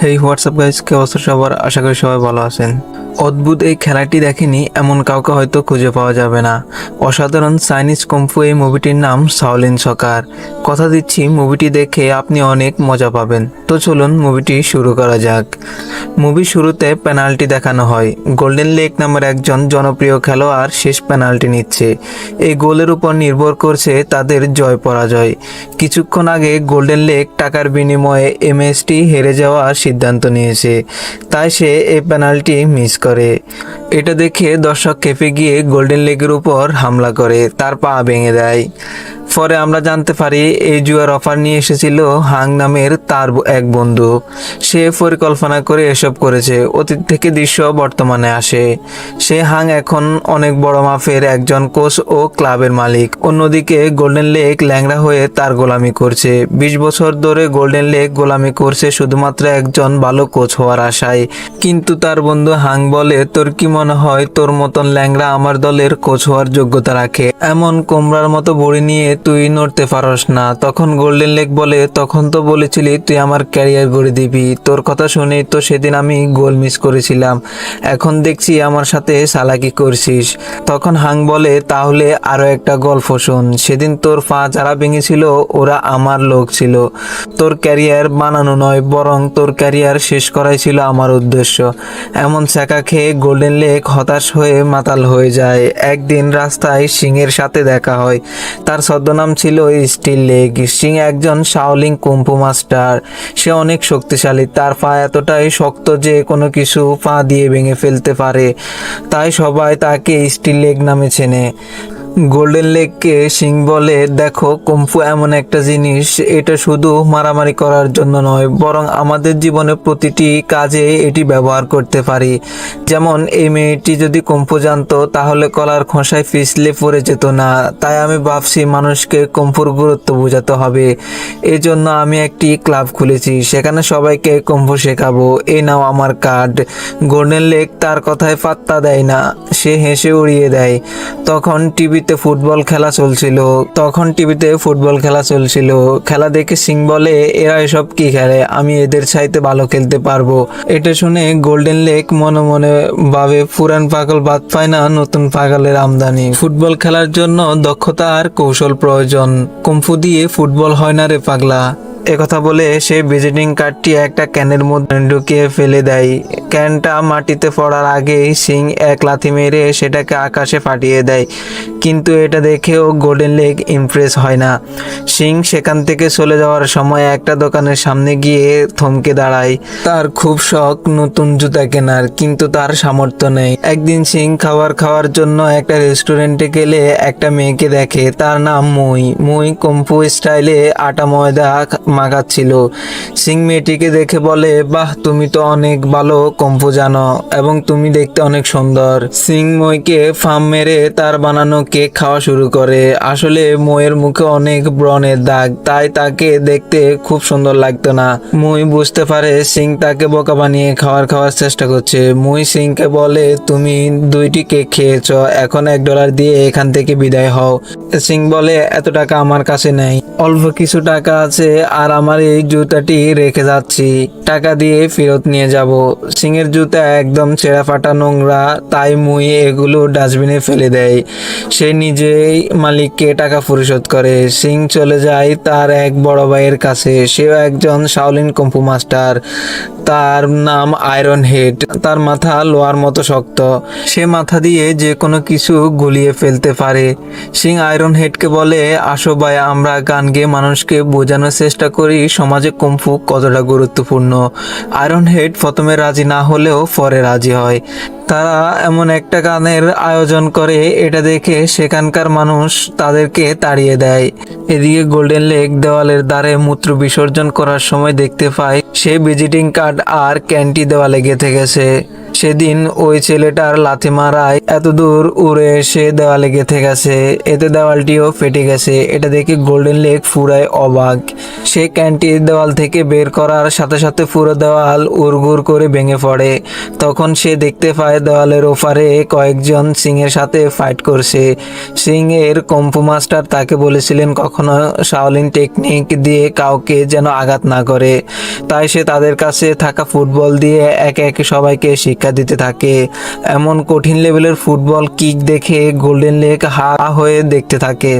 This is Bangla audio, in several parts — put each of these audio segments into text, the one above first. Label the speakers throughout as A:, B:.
A: হেই হোয়াটসঅ্যাপ গাইজ কে অবস্থা সবার আশা করি সবাই ভালো আছেন অদ্ভুত এই খেলাটি দেখেনি এমন কাউকে হয়তো খুঁজে পাওয়া যাবে না। অসাধারণ চাইনিজ কম্ফু এই মুভিটির নাম সাওলিন সকার। কথা দিচ্ছি, মুভিটি দেখে আপনি অনেক মজা পাবেন। তো চলুন মুভিটি শুরু করা যাক। মুভি শুরুতে পেনাল্টি দেখানো হয়। গোল্ডেন লেক নামের একজন জনপ্রিয় খেলোয়াড় শেষ পেনাল্টি নিচ্ছে। এই গোলের উপর নির্ভর করছে তাদের জয় পরাজয়। কিছুক্ষণ আগে গোল্ডেন লেক টাকার বিনিময়ে এমএসটি হেরে যাওয়ার সিদ্ধান্ত নিয়েছে। তাই সে এই পেনাল্টি মিস করে এটা দেখে দর্শক খেপে গিয়ে গোল্ডেন লেকের উপর হামলা করে, তার পা ভেঙে দেয়। পরে আমরা জানতে পারি, এই জুয়ার অফার নিয়ে এসেছিল হাং নামের তার এক বন্ধু। সে পরিকল্পনা করে এসব করেছে, অতীত থেকে দৃশ্য বর্তমানে আসে। সে হাং এখন অনেক বড় মাফের একজন কোচ ও ক্লাবের মালিক। অন্যদিকে গোল্ডেন লেক ল্যাংড়া হয়ে তার গোলামি করছে। বিশ বছর ধরে গোল্ডেন লেক গোলামি করছে শুধুমাত্র একজন ভালো কোচ হওয়ার আশায়। কিন্তু তার বন্ধু হাং বলে, তোর কি মনে হয় তোর মতন ল্যাংরা আমার দলের কোচ হওয়ার যোগ্যতা রাখে। এমন কোমরার মতো বড়ি নিয়ে তুই নড়তে পারস না। তখন গোল্ডেন লেক বলে, তখন তো বলেছিলি তুই আমার ক্যারিয়ার গড়ে দিবি। তোর কথা শুনেই তো সেদিন আমি গোল মিস করেছিলাম। এখন দেখছি আমার সাথে সালাকি করছিস। তখন হাং বলে, তাহলে আরও একটা গল্প শোন। সেদিন তোর পা যারা ভেঙেছিল, ওরা আমার লোক ছিল। তোর ক্যারিয়ার বানানো নয়, বরং তোর ক্যারিয়ার শেষ করাই ছিল আমার উদ্দেশ্য। এমন চাকা খেয়ে গোল্ডেন লেক হতাশ হয়ে মাতাল হয়ে যায়। একদিন রাস্তায় সিংয়ের সাথে দেখা হয়। তার ছদ্মনাম ছিল স্টিল লেগ। সিং একজন শাওলিং কুম্পু মাস্টার। সে অনেক শক্তিশালী। তার পা এতটাই শক্ত যে কোনো কিছু পা দিয়ে ভেঙে ফেলতে পারে। তাই সবাই তাকে স্টিল লেগ নামে চেনে। গোল্ডেন লেককে সিং বলে, দেখো, কুম্ফু এমন একটা জিনিস, এটা শুধু মারামারি করার জন্য নয়, বরং আমাদের জীবনে প্রতিটি কাজে এটি ব্যবহার করতে পারি। যেমন, এই মেয়েটি যদি কুম্ফু জানতো, তাহলে কলার খোসায় পিছলে পড়ে যেত না। তাই আমি ভাবছি মানুষকে কুম্ফুর গুরুত্ব বোঝাতে হবে। এই জন্য আমি একটি ক্লাব খুলেছি, সেখানে সবাইকে কুম্ফু শেখাবো। এই নাও আমার কার্ড। গোল্ডেন লেক তার কথায় পাত্তা দেয় না, সে হেসে উড়িয়ে দেয়। তখন টিভিতে ফুটবল খেলা চলছিল, তখন টিভিতে ফুটবল খেলা চলছিল। খেলা দেখে সিং বলে, এরা এসব কি খেলে? আমি এদের চাইতে ভালো খেলতে পারব। এটা শুনে গোল্ডেন লেক মনে মনে ভাবে, পুরান পাগল বাদ পায় না নতুন পাগলের আমদানি। ফুটবল খেলার জন্য দক্ষতা আর কৌশল প্রয়োজন। কুম্ফু দিয়ে ফুটবল হয় না রে পাগলা। একথা বলে সে ভিজিটিং কার্ডটি একটা ক্যানের মধ্যে ঢুকিয়ে ফেলে দেয়। ক্যানটা মাটিতে পড়ার আগেই সিং এক লাথি মেরে সেটাকে আকাশে ফাটিয়ে দেয়। কিন্তু এটা দেখেও গোল্ডেন লেক ইমপ্রেস হয় না। সিং সেখান থেকে চলে যাওয়ার সময় একটা দোকানের সামনে গিয়ে থমকে দাঁড়ায়। তার খুব শখ নতুন জুতা কেনার, কিন্তু তার সামর্থ্য নেই। একদিন সিং খাবার খাওয়ার জন্য একটা রেস্টুরেন্টে গেলে একটা মেয়েকে দেখে। তার নাম মই। মই কম্পু স্টাইলে আটা ময়দা মাখাচ্ছিল সিং মেয়েটিকে দেখে বলে, বাহ, তুমি তো অনেক ভালো কম্পু জানো এবং তুমি দেখতে অনেক সুন্দর। সিং মইকে ফার্ম মেরে তার বানানো কেক খাওয়া শুরু করে। আসলে মইয়ের মুখে অনেক ব্রণের দাগ, তাই তাকে দেখতে খুব সুন্দর লাগতো না। মুই বুঝতে পারে সিং তাকে বোকা বানিয়ে খাওয়ার খাওয়ার চেষ্টা করছে। মুই সিংকে বলে, তুমি দুইটি কেক খেয়েছ, এখন এক ডলার দিয়ে এখান থেকে বিদায় হও। সিং বলে, এত টাকা আমার কাছে নেই। অল্প কিছু টাকা আছে আর আমার এই জুতাটি রেখে যাচ্ছি। টাকা দিয়ে ফেরত নিয়ে যাব। সিংয়ের জুতা একদম ছেঁড়া ফাটা নোংরা, তাই মুই এগুলো ডাস্টবিনে ফেলে দেয় সে নিজেই মালিককে টাকা পরিশোধ করে। সিং চলে যায় তার এক বড় ভাইয়ের কাছে। সেও একজন শাওলিন কম্পু মাস্টার তার নাম আয়রন হেড তার মাথা লোহার মতো শক্ত। সে মাথা দিয়ে যে কোনো কিছু গুলিয়ে ফেলতে পারে। সিং আয়রন হেডকে বলে, আসো ভাই, আমরা গান গেয়ে মানুষকে বোঝানোর চেষ্টা করি, সমাজে কুম্ফু কতটা গুরুত্বপূর্ণ। আয়রন হেড প্রথমে রাজি না হলেও পরে রাজি হয়। তারা এমন একটা গানের আয়োজন করে, এটা দেখে সেখানকার মানুষ তাদেরকে তাড়িয়ে দেয়। এদিকে গোল্ডেন লেক দেওয়ালের দ্বারে মূত্র বিসর্জন করার সময় দেখতে পায় সে ভিজিটিং কার্ড আর ক্যান্টি দেওয়ালে লেগে গেছে সেদিন ওই ছেলেটার লাথি মারায় এত দূর উড়ে এসে দেওয়ালে গেথে গেছে। এতে দেওয়ালটিও ফেটে গেছে। এটা দেখে গোল্ডেন লেক ফুরায় অবাক। সে ক্যান্টির দেওয়াল থেকে বের করার সাথে সাথে পুরো দেওয়াল উড়গুড় করে ভেঙে পড়ে। তখন সে দেখতে পায় দেওয়ালের ওপারে কয়েকজন সিং এর সাথে ফাইট করছে। সিং এর কম্পু মাস্টার তাকে বলেছিলেন কখনো শাওলিন টেকনিক দিয়ে কাউকে যেন আঘাত না করে। তাই সে তাদের কাছে থাকা ফুটবল দিয়ে একে একে সবাইকে শিক্ষা দিতে থাকে। এমন কঠিন লেভেলের ফুটবল কিক দেখে গোল্ডেন লেক হা হয়ে দেখতে থাকে।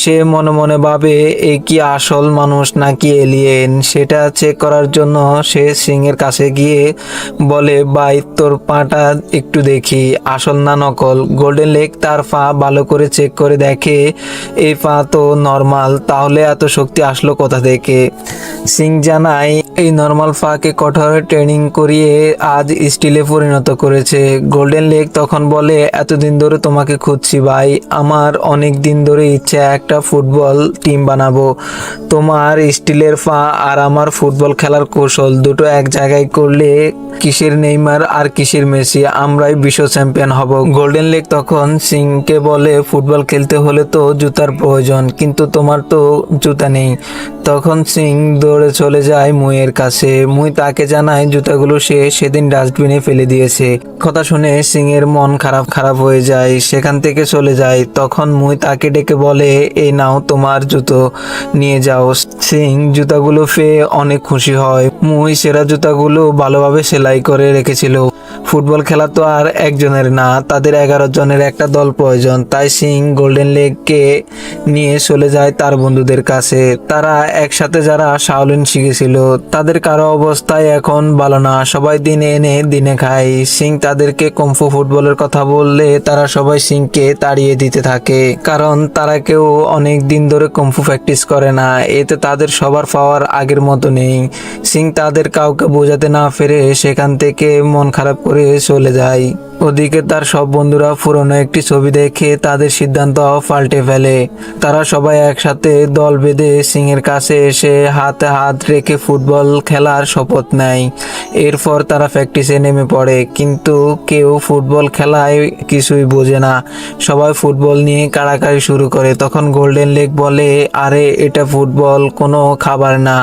A: সে মনে মনে ভাবে, এ কি আসল মানুষ নাকি এলিয়েন সেটা চেক করার জন্য সে সিং এর কাছে গিয়ে বলে, ভাই, তোর পাটা একটু দেখি। আসল না নকল। গোল্ডেন লেক তার পা ভালো করে চেক করে দেখে, এই পা তো নর্মাল তাহলে এত শক্তি আসলো কোথা থেকে? সিং জানায় এই নর্মাল ফাকে কঠোর ট্রেনিং করিয়ে আজ স্টিলে পরিণত করেছে। গোল্ডেন লেক তখন বলে, এতদিন ধরে তোমাকে খুঁজছি ভাই। আমার অনেক দিন ধরে ইচ্ছা একটা ফুটবল টিম বানাবো। তোমার স্টিলের পা আর আমার ফুটবল খেলার কৌশল দুটো এক জায়গায় করলে কিসের নেইমার আর কিসের মেসি? আমরাই বিশ্ব চ্যাম্পিয়ন হব। গোল্ডেন লেক তখন সিংকে বলে, ফুটবল খেলতে হলে তো জুতার প্রয়োজন, কিন্তু তোমার তো জুতা নেই। তখন সিং দৌড়ে চলে যায় মুইয়ের কাছে। মুই তাকে জানায় জুতাগুলো সে সেদিন ডাস্টবিনে ফেলে দিয়েছে। কথা শুনে সিং এর মন খারাপ খারাপ হয়ে যায়। সেখান থেকে চলে যায়। তখন মুই তাকে ডেকে বলে, এই নাও তোমার জুতো, নিয়ে যাও। সিং জুতাগুলো পেয়ে অনেক খুশি হয়। মুই সেরা জুতাগুলো ভালোভাবে সেলাই করে রেখেছিল। ফুটবল খেলা তো আর একজনের না, তাদের এগারো জনের একটা দল প্রয়োজন। তাই সিং গোল্ডেন লেগকে নিয়ে চলে যায় তার বন্ধুদের কাছে। তারা একসাথে যারা শাওলিন শিখেছিল তাদের কারও অবস্থায় এখন ভালো না। সবাই দিনে এনে দিনে খায়। সিং তাদেরকে কম্ফু ফুটবলের কথা বললে তারা সবাই সিংকে তাড়িয়ে দিতে থাকে। কারণ তারা কেউ অনেক দিন ধরে কম্ফু প্র্যাকটিস করে না। এতে তাদের সবার পাওয়ার আগের মতো নেই। সিং তাদের কাউকে বোঝাতে না ফেরে সেখান থেকে মন খারাপ করে চলে যায়। ওদিকে তার সব বন্ধুরা পুরনো একটি ছবি দেখে তাদের সিদ্ধান্ত পাল্টে ফেলে। তারা সবাই একসাথে দল বেঁধে সিং এর কাছে এসে হাতে হাত রেখে ফুটবল খেলার শপথ নেয়। এরপর তারা প্র্যাকটিসে নেমে পড়ে, কিন্তু কেউ ফুটবল খেলায় কিছুই বোঝে না। সবাই ফুটবল নিয়ে কাড়াকাড়ি শুরু করে। তখন গোল্ডেন লেক বলে, আরে, এটা ফুটবল, কোনো খাবার না।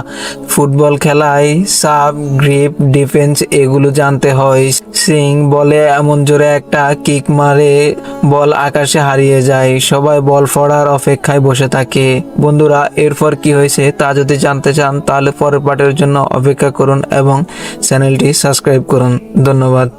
A: ফুটবল খেলায় সাব, গ্রিপ, ডিফেন্স এগুলো জানতে হয়। সিং বলে, এমন জোরে একটা কিক মারে, বল আকাশে হারিয়ে যায়। সবাই বল ফড়ার অপেক্ষায় বসে থাকে। বন্ধুরা, এরপর কি হয়েছে তা যদি জানতে চান, তাহলে পরের পার্টের জন্য অপেক্ষা করুন এবং চ্যানেলটি সাবস্ক্রাইব করুন। ধন্যবাদ।